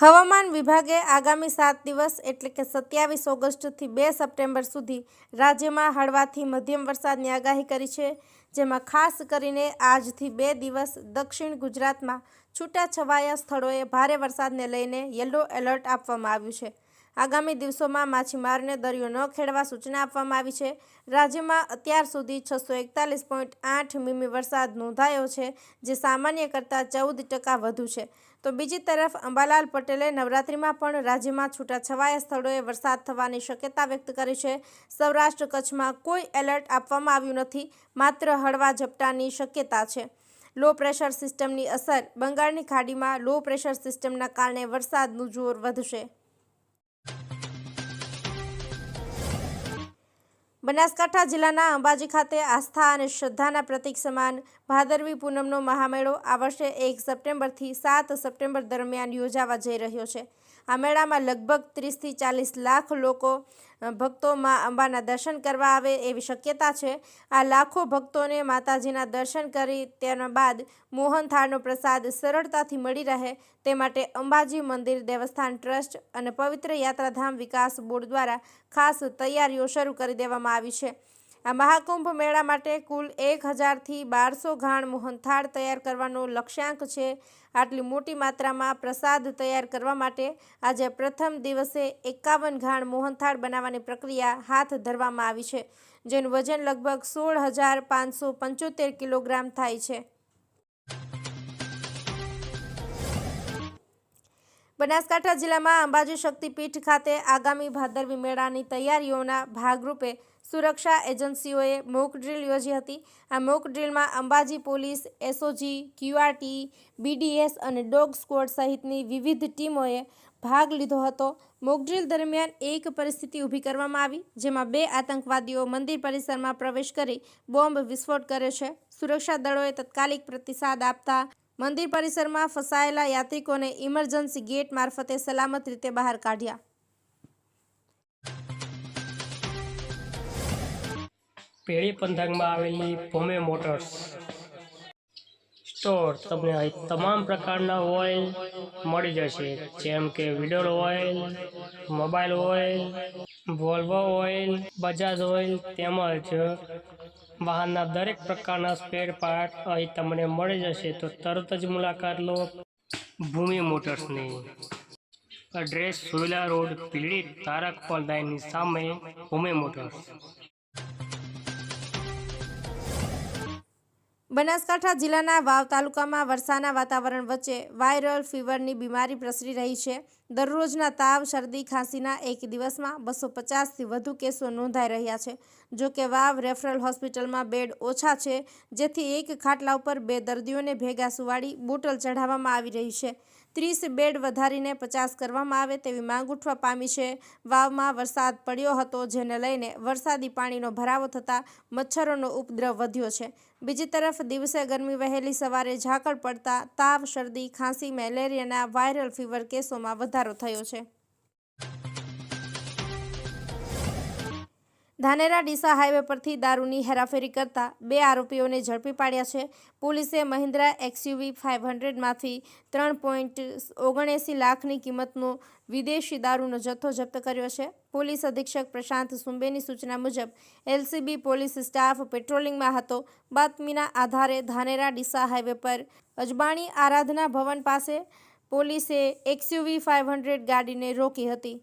હવામાન વિભાગે આગામી સાત દિવસ, એટલે કે સત્યાવીસ ઓગસ્ટથી બે સપ્ટેમ્બર સુધી, રાજ્યમાં હળવાથી મધ્યમ વરસાદની આગાહી કરી છે, જેમાં ખાસ કરીને આજથી બે દિવસ દક્ષિણ ગુજરાતમાં છૂટાછવાયા સ્થળોએ ભારે વરસાદને લઈને યલો એલર્ટ આપવામાં આવ્યું છે. આગામી દિવસોમાં માછીમારને દરિયો ન ખેડવા સૂચના આપવામાં આવી છે. રાજ્યમાં અત્યાર સુધી છસો એકતાલીસ પોઈન્ટ આઠ મીમી વરસાદ નોંધાયો છે, જે સામાન્ય કરતાં ચૌદ ટકા વધુ છે. તો બીજી તરફ અંબાલાલ પટેલે નવરાત્રિમાં પણ રાજ્યમાં છૂટાછવાયા સ્થળોએ વરસાદ થવાની શક્યતા વ્યક્ત કરી છે. સૌરાષ્ટ્ર કચ્છમાં કોઈ એલર્ટ આપવામાં આવ્યું નથી, માત્ર હળવા ઝપટાની શક્યતા છે. લો પ્રેશર સિસ્ટમની અસર, બંગાળની ખાડીમાં લો પ્રેશર સિસ્ટમના કારણે વરસાદનું જોર વધશે. બનાસકાંઠા જિલ્લાના અંબાજી ખાતે આસ્થા અને શ્રદ્ધાના પ્રતીક સમાન ભાદરવી પૂનમનો મહામેળો આ વર્ષે એક સપ્ટેમ્બરથી સાત સપ્ટેમ્બર દરમિયાન યોજાવા જઈ રહ્યો છે. આ મેળામાં લગભગ ત્રીસથી ચાલીસ લાખ લોકો ભક્તો માં અંબાના દર્શન કરવા આવે એવી શક્યતા છે. આ લાખો ભક્તોને માતાજીના દર્શન કરી તેના બાદ મોહનથાળનો પ્રસાદ સરળતાથી મળી રહે. તે માટે અંબાજી મંદિર, દેવસ્થાન ટ્રસ્ટ અને પવિત્ર યાત્રાધામ વિકાસ બોર્ડ દ્વારા ખાસ તૈયારીઓ શરૂ કરી દેવામાં આવી છે. આ મહાકુંભ મેળા માટે કુલ એક હજારથી બારસો ઘાણ મોહનથાળ તૈયાર કરવાનો લક્ષ્યાંક છે. આટલી મોટી માત્રામાં પ્રસાદ તૈયાર કરવા માટે આજે પ્રથમ દિવસે એકાવન ઘાણ મોહનથાળ બનાવવાની પ્રક્રિયા હાથ ધરવામાં આવી છે, જેનું વજન લગભગ સોળ હજાર પાંચસો પંચોતેર કિલોગ્રામ થાય છે. બનાસકાંઠા જિલ્લામાં અંબાજી શક્તિપીઠ ખાતે આગામી ભાદરવી મેળાની તૈયારીઓના ભાગરૂપે સુરક્ષા એજન્સીઓએ મોક ડ્રીલ યોજી હતી. આ mock ડ્રીલમાં Ambaji police, SOG, QRT, BDS અને ડોગ સ્ક્વોડ સહિતની વિવિધ ટીમોએ ભાગ લીધો હતો. મોક ડ્રીલ દરમિયાન એક પરિસ્થિતિ ઊભી કરવામાં આવી, જેમાં બે આતંકવાદીઓ મંદિર પરિસરમાં પ્રવેશ કરી બોમ્બ વિસ્ફોટ કરે છે. સુરક્ષા દળોએ તત્કાલિક પ્રતિસાદ આપતા મંદિર પરિસરમાં ફસાયેલા યાત્રિકોને ઇમરજન્સી ગેટ મારફતે સલામત રીતે બહાર કાઢ્યા. પેઢી પંથકમાં આવેલી ભૂમે મોટર્સ સ્ટોર તમને અહીં તમામ પ્રકારના ઓઇલ મળી જશે. જેમ કે Veedol oil, mobile oil, Volvo oil, Bajaj oil તેમજ વાહનના દરેક પ્રકારના સ્પેર પાર્ટ અહીં તમને મળી જશે. તો તરત જ મુલાકાત લો ભૂમિ મોટર્સની. Address Suvila road PD Tarak પલદાઈની સામે ભૂમિ મોટર્સ. બનાસકાંઠા જિલ્લાના વાવ તાલુકામાં વરસાદના વાતાવરણ વચ્ચે વાયરલ ફીવરની બીમારી પ્રસરી રહી છે. દરરોજના તાવ, શરદી, ખાંસીના એક દિવસમાં બસો પચાસથી વધુ કેસો નોંધાઈ રહ્યા છે. જો કે વાવ રેફરલ હોસ્પિટલમાં બેડ ઓછા છે, જેથી એક ખાટલા ઉપર બે દર્દીઓને ભેગા સુવાડી બોટલ ચઢાવવામાં આવી રહી છે. ત્રીસ બેડ વધારીને પચાસ કરવામાં આવે તેવી માંગ ઉઠવા પામી છે. વાવમાં વરસાદ પડ્યો હતો, જેને લઈને વરસાદી પાણીનો ભરાવો થતાં મચ્છરોનો ઉપદ્રવ વધ્યો છે. બીજી તરફ, દિવસે ગરમી વહેલી સવારે ઝાકળ પડતા તાવ, શરદી, ખાંસી, મેલેરિયાના વાયરલ ફીવર કેસોમાં વધારો થયો છે. ધાનેરા ડીસા હાઈવે પરથી દારૂની હેરાફેરી કરતા બે આરોપીઓને ઝડપી પાડ્યા છે. પોલીસે મહિન્દ્રા એક્સયુવી ફાઇવ હંડ્રેડમાંથી ત્રણ પોઈન્ટ ઓગણએંસી લાખની કિંમતનો વિદેશી દારૂનો જથ્થો જપ્ત કર્યો છે. પોલીસ અધિક્ષક પ્રશાંત સુંબેની સૂચના મુજબ, એલસીબી પોલીસ સ્ટાફ પેટ્રોલિંગમાં હતો. બાતમીના આધારે ધાનેરા ડીસા હાઈવે પર અજબાણી આરાધના ભવન પાસે પોલીસે એક્સયુવી ફાઇવ હંડ્રેડ ગાડીને રોકી હતી.